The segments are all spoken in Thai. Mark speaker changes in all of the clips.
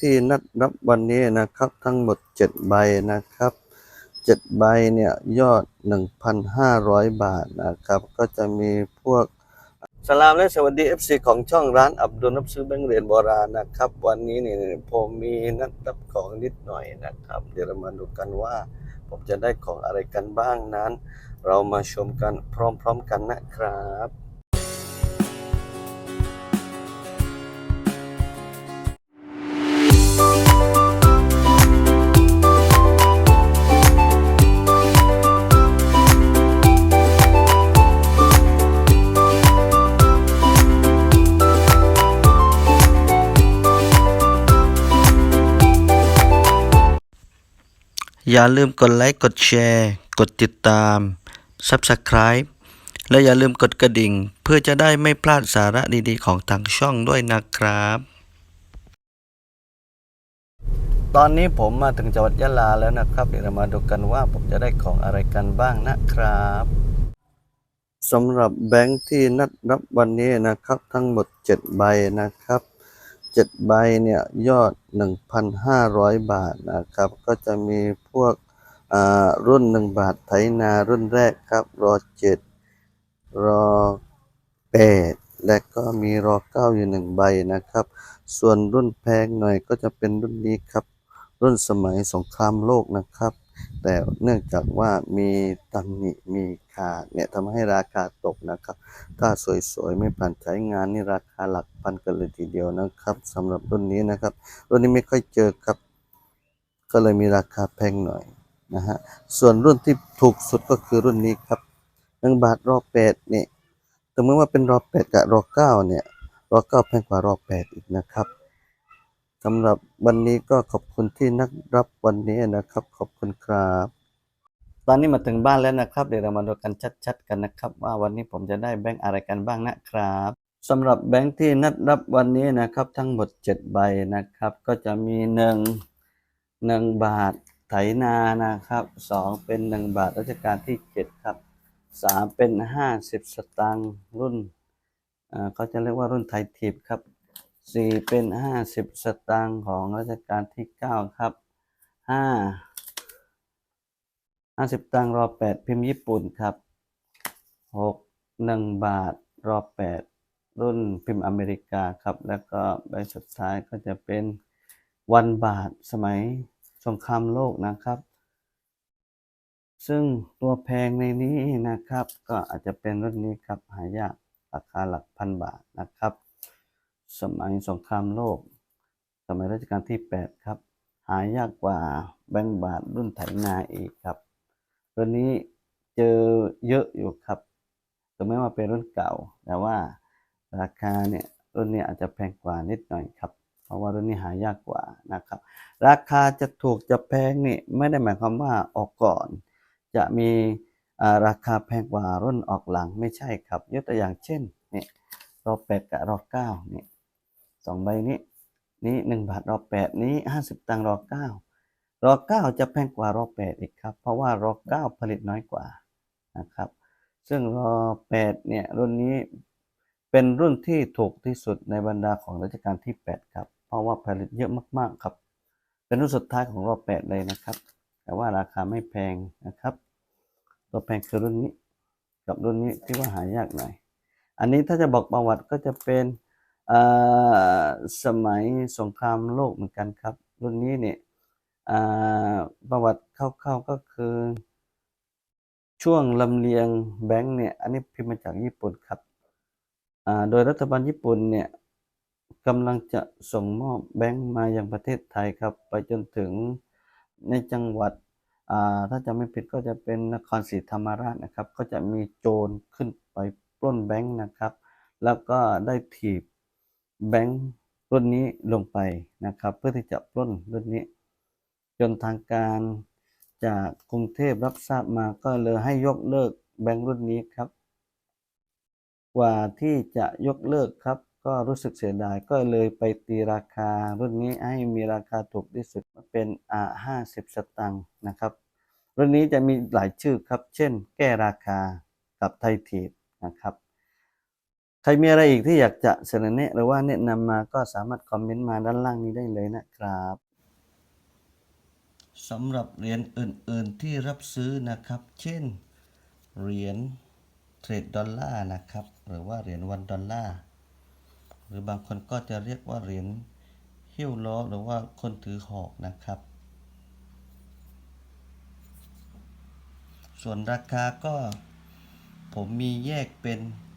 Speaker 1: ที่นัดรับวันนี้นะครับ ทั้งหมด 7 ใบนะครับ 7 ใบเนี่ยยอด 1,500 บาทนะครับ ก็จะมีพวกสลามและสวัสดี FC ของช่องร้านอับดุลรับซื้อแบงค์เหรียญโบราณนะครับ วันนี้เนี่ยผมมีนัดรับของนิดหน่อยนะครับ เดี๋ยวเรามาดูกันว่า ผมจะได้ของอะไรกันบ้างนั้น เรามาชมกันพร้อมๆกันนะครับ
Speaker 2: อย่าลืมกดไลค์ กดแชร์ กดติดตาม Subscribe และอย่าลืมกดกระดิ่ง เพื่อจะได้ไม่พลาดสาระดีๆ ของทางช่องด้วยนะครับ
Speaker 1: ตอนนี้ผมมาถึงจังหวัดยะลาแล้วนะครับเดี๋ยวเรามาดูกันว่าผมจะได้ของอะไรกันบ้างนะครับสำหรับแบงค์ที่นัดรับวันนี้นะครับ ทั้งหมด 7 ใบนะครับ 7 ใบเนี่ยยอด 1,500 บาทนะครับ ก็จะมีพวกอ่ารุ่น 1 บาทไถนารุ่นแรกครับรอ 7 รอ 8 และก็มีรอ 9 อยู่ 1 ใบนะครับ ส่วนรุ่นแพงหน่อยก็จะเป็นรุ่นนี้ครับ รุ่นสมัยสงครามโลกนะครับ แต่เนื่องจากว่ามีตำหนิมีขาดเนี่ยทำให้ราคาตกนะครับ ถ้าสวยๆ ไม่ผ่านใช้งานนี่ราคาหลักพันกันเลยทีเดียวนะครับสำหรับรุ่นนี้นะครับ รุ่นนี้ไม่ค่อยเจอครับ ก็เลยมีราคาแพงหน่อยนะฮะส่วนรุ่นที่ถูกสุดก็คือรุ่นนี้ครับหนึ่งบาทรอแปดเนี่ยแต่เมื่อว่าเป็นรอแปดกับรอเก้าเนี่ยรอเก้าแพงกว่ารอแปดอีกนะครับ สำหรับวันนี้ก็ขอบคุณที่นักรับวันนี้นะครับ ขอบคุณครับ ตอนนี้มาถึงบ้านแล้วนะครับ เดี๋ยวเรามาดูกันชัดๆกันนะครับ ว่าวันนี้ผมจะได้แบงค์อะไรกันบ้างนะครับสำหรับแบงค์ที่นัดรับวันนี้นะครับ ทั้งหมด 7 ใบนะครับ ก็จะมี1 1บาทไถนานะครับ2เป็น 1 บาทรัชกาลที่ 7 ครับ3เป็น 50 สตางค์รุ่นเขาจะเรียกว่ารุ่นไทยทิปครับ สี่เป็นห้าสิบสตางค์ของรัชกาลที่เก้าครับห้าห้าสิบตังค์รอแปดพิมพ์ญี่ปุ่นครับหกหนึ่งบาทรอแปดรุ่นพิมพ์อเมริกาครับ แล้วก็ใบสุดท้ายก็จะเป็นวันบาทสมัยสงครามโลกนะครับ ซึ่งตัวแพงในนี้นะครับ ก็อาจจะเป็นรุ่นนี้ครับหายากราคาหลักพันบาทนะครับ สมัยสงครามโลก สมัยรัชกาลที่ 8 ครับ หายากกว่าแบงก์บาทรุ่นไถนาอีกครับรุ่นนี้เจอเยอะอยู่ครับถึงแม้ว่าเป็นรุ่นเก่า แต่ว่าราคาเนี่ยรุ่นนี้อาจจะแพงกว่านิดหน่อยครับ เพราะว่ารุ่นนี้หายากกว่านะครับ ราคาจะถูกจะแพงนี่ไม่ได้หมายความว่าออกก่อน จะมีราคาแพงกว่ารุ่นออกหลังไม่ใช่ครับ ยกตัวอย่างเช่นเนี่ยรอแปดกับรอเก้าเนี่ย สองใบนี้ นี้หนึ่งบาทรอแปดนี้ห้าสิบตังค์รอเก้ารอเก้าจะแพงกว่ารอแปดอีกครับ เพราะว่ารอเก้าผลิตน้อยกว่านะครับ ซึ่งรอแปดเนี่ยรุ่นนี้เป็นรุ่นที่ถูกที่สุดในบรรดาของรัชกาลที่แปดครับ เพราะว่าผลิตเยอะมาก ๆครับ เป็นรุ่นสุดท้ายของรอแปดเลยนะครับ แต่ว่าราคาไม่แพงนะครับตัวแพงคือรุ่นนี้ กับรุ่นนี้ที่ว่าหายากหน่อย อันนี้ถ้าจะบอกประวัติก็จะเป็น สมัยสงครามโลกเหมือนกันครับ รุ่นนี้เนี่ยอ่าประวัติคร่าวๆก็คือ ช่วงลำเลียงแบงค์เนี่ยอันนี้พิมพ์มาจากญี่ปุ่นครับอ่าโดยรัฐบาลญี่ปุ่นเนี่ยกำลังจะส่งมอบแบงค์มายังประเทศไทยครับ ไปจนถึงในจังหวัดอ่าถ้าจะไม่ผิดก็จะเป็นนครศรีธรรมราชนะครับ ก็จะมีโจรขึ้นไปปล้นแบงค์นะครับ แล้วก็ได้ถีบ แบงค์รุ่นนี้ลงไปนะครับ เพื่อที่จะปล้นรุ่นนี้ จนทางการจากกรุงเทพรับทราบมาก็เลยให้ยกเลิกแบงค์รุ่นนี้ครับ กว่าที่จะยกเลิกครับ ก็รู้สึกเสียดายก็เลยไปตีราคารุ่นนี้ให้มีราคาถูกที่สุดเป็นอ่าห้สตางค์นะครับ รุ่นนี้จะมีหลายชื่อครับ เช่น แก้ราคากับไทยทีบนะครับ ใครมีอะไรอีกที่อยากจะเสนอแนะหรือว่าแนะนำมาก็สามารถคอมเมนต์มาด้านล่างนี้ได้เลยนะครับสำหรับเหรียญอื่น ๆ ที่รับซื้อนะครับ เช่นเหรียญเทรดดอลลาร์นะครับ หรือว่าเหรียญวันดอลลาร์หรือบางคนก็จะเรียกว่าเหรียญหิ้วล้อหรือว่าคนถือหอกนะครับ ส่วนราคาก็ผมมีแยกเป็น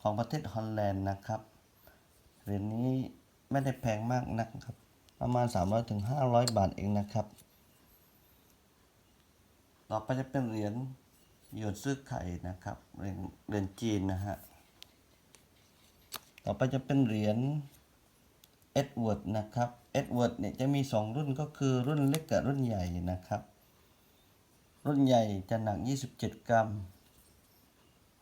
Speaker 1: ของประเทศฮอลแลนด์นะครับเหรียญนี้ไม่ได้แพงมากนักครับ ประมาณ 300ถึง500 บาทเองนะครับ ต่อไปจะเป็นเหรียญหยวนซื้อไข่นะครับเหรียญเหรียญจีนนะฮะต่อไปจะเป็นเหรียญเอ็ดเวิร์ดนะครับเอ็ดเวิร์ดเนี่ยจะมี 2 รุ่นก็คือรุ่นเล็กกับรุ่นใหญ่นะครับ รุ่นใหญ่จะหนัก 27 กรัม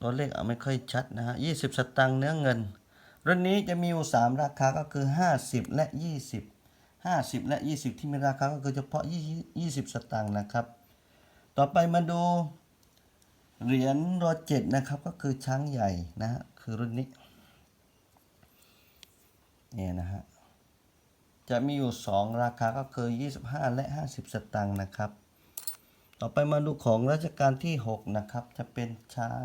Speaker 1: ตัวเลขเอาไม่ค่อยชัดนะฮะ20สตังค์เนื้อเงินรุ่นนี้จะมีอยู่3ราคาก็คือ50และ20 50และ20ที่มีราคาก็คือเฉพาะ20 20สตังค์นะครับ ต่อไปมาดูเหรียญรอเจ็ดนะครับก็คือช้างใหญ่นะฮะคือรุ่นนี้เนี่ยนะฮะจะมีอยู่ 2 ราคาก็คือ 25 และ 50 สตางค์นะครับ ต่อไปมาดูของรัชกาลที่ 6 นะครับ จะเป็นช้าง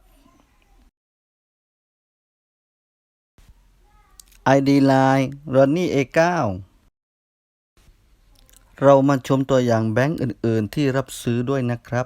Speaker 2: ID Line Ronnie A9 เรามาชมตัวอย่างแบงก์อื่น ๆ ที่รับซื้อด้วยนะครับ